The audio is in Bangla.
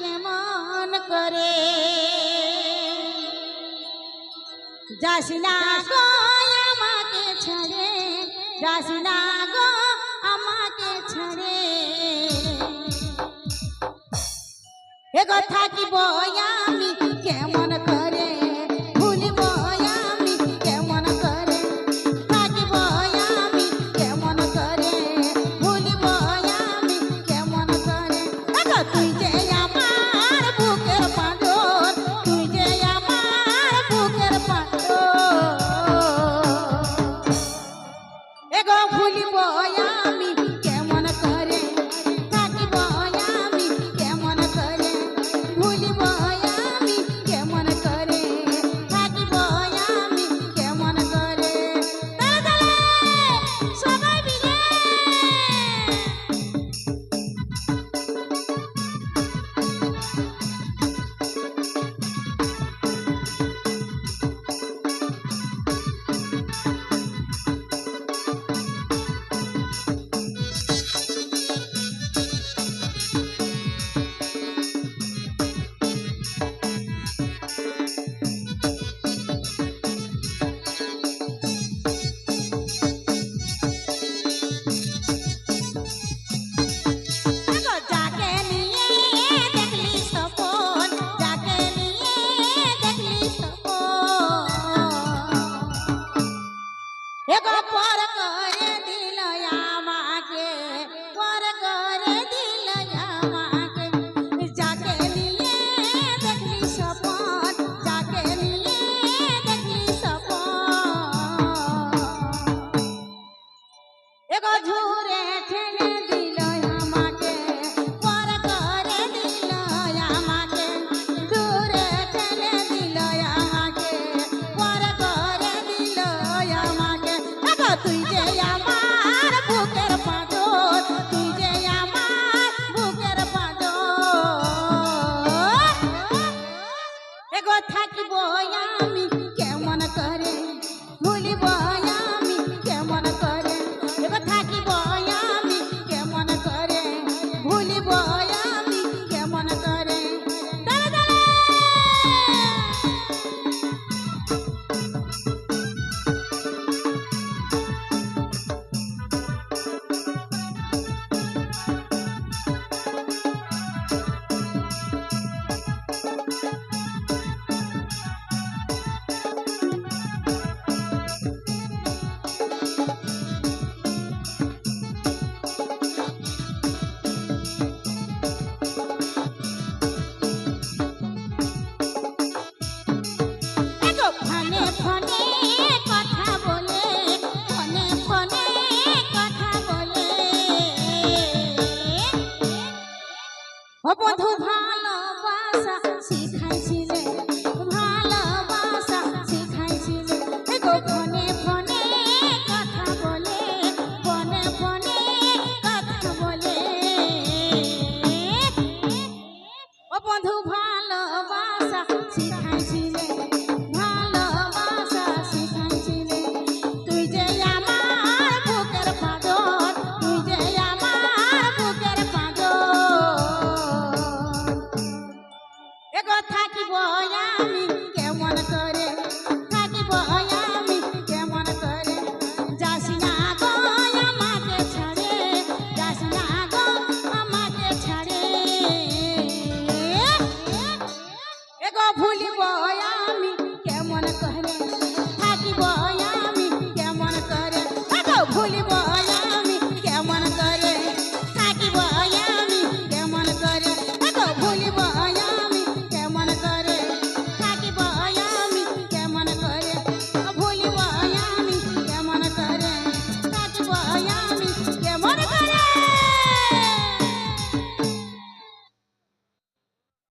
কেমন করে? যাস না গো আমাকে ছাড়ে যাস না গো আমাকে ছেড়ে। এগো থাকিব Chega para ভুলিব আমি